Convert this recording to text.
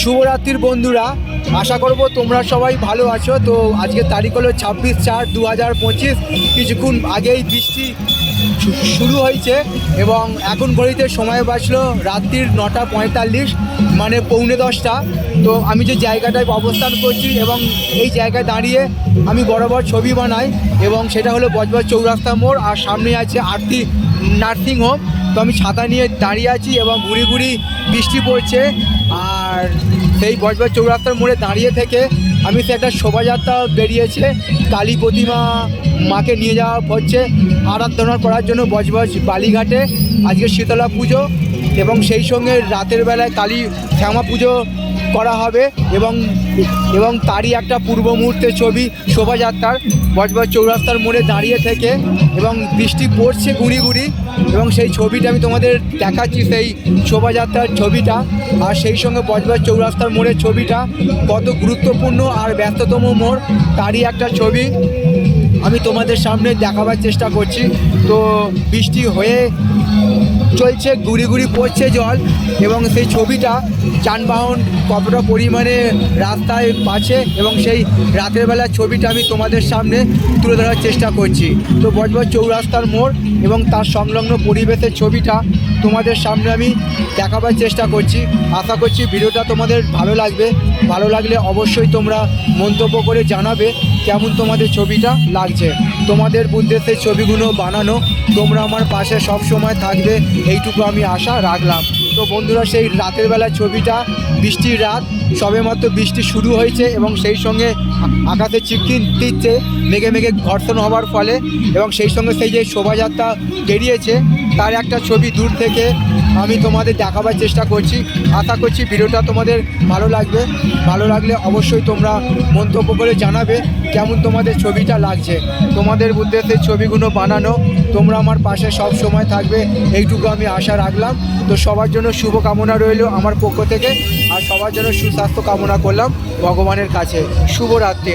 শুভরাত্রির বন্ধুরা। আশা করব তোমরা সবাই ভালো আছো। তো আজকে তারিখ হলো ছাব্বিশ চার দু হাজার পঁচিশ। কিছুক্ষণ আগেই বৃষ্টি শুরু হয়েছে এবং এখন ঘড়িতে সময় বাঁচলো রাত্রির নটা পঁয়তাল্লিশ মানে পৌনে দশটা। তো আমি যে জায়গাটায় অবস্থান করছি এবং এই জায়গায় দাঁড়িয়ে আমি বরাবর ছবি বানাই এবং সেটা হলো বজবজ চৌরাস্তা মোড় আর সামনে আছে আরতি নার্সিং হোম তো আমি ছাতা নিয়ে দাঁড়িয়ে আছি এবং ঘুরি ঘুরি বৃষ্টি পড়ছে। আর সেই বজবজ চৌরাস্তার মোড়ে দাঁড়িয়ে থেকে আমি সে একটা শোভাযাত্রা বেরিয়েছে। কালী প্রতিমা মাকে নিয়ে যাওয়া হচ্ছে। আরাধনা করার জন্য বজবজ বালিঘাটে। আজকে শীতলা পুজো এবং সেই সঙ্গে রাতের বেলায় কালী শ্যামা পুজো করা হবে এবং এবং তারই একটা পূর্ব মুহূর্তের ছবি শোভাযাত্রার বজবজ চৌরাস্তার মোড়ে দাঁড়িয়ে থেকে এবং বৃষ্টি পড়ছে গুড়ি গুড়ি এবং সেই ছবিটা আমি তোমাদের দেখাচ্ছি, সেই শোভাযাত্রার ছবিটা। আর সেই সঙ্গে বজবজ চৌরাস্তার মোড়ের ছবিটা কত গুরুত্বপূর্ণ আর ব্যস্ততম মোড়, তারই একটা ছবি আমি তোমাদের সামনে দেখাবার চেষ্টা করছি। তো বৃষ্টি হয়ে চলছে, গুড়ি গুড়ি পড়ছে জল এবং সেই ছবিটা যানবাহন কতটা পরিমাণে রাস্তায় পাচ্ছে এবং সেই রাতের বেলার ছবিটা আমি তোমাদের সামনে তুলে ধরার চেষ্টা করছি। তো বজবজ চৌরাস্তার মোড় এবং তার সংলগ্ন পরিবেশের ছবিটা তোমাদের সামনে আমি দেখাবার চেষ্টা করছি। আশা করছি ভিডিওটা তোমাদের ভালো লাগবে। ভালো লাগলে অবশ্যই তোমরা মন্তব্য করে জানাবে। কেমন তোমাদের ছবিটা লাগছে? তোমাদের উদ্দেশ্যে ছবিগুলো বানানো, তোমরা আমার পাশে সব সময় থাকবে, এইটুকু আমি আশা রাখলাম। তো বন্ধুরা, সেই রাতের বেলা ছবিটা, বৃষ্টির রাত, সবেমাত্র বৃষ্টি শুরু হয়েছে এবং সেই সঙ্গে আকাশে চিপকিন দিচ্ছে, মেঘে মেঘে ঘর্ষণ হওয়ার ফলে এবং সেই সঙ্গে সেই যে শোভাযাত্রা বেরিয়েছে তার একটা ছবি দূর থেকে আমি তোমাদের দেখাবার চেষ্টা করছি। আশা করছি ভিডিওটা তোমাদের ভালো লাগবে। ভালো লাগলে অবশ্যই তোমরা মন্তব্য করে জানাবে কেমন তোমাদের ছবিটা লাগছে। তোমাদের উদ্দেশ্যে ছবিগুলো বানানো, তোমরা আমার পাশে সব সময় থাকবে, এইটুকু আমি আশা রাখলাম। তো সবার জন্য শুভ কামনা রইল আমার পক্ষ থেকে, আর সবার জন্য সুস্বাস্থ্য কামনা করলাম। ভগবানের কাছে। শুভরাত্রি।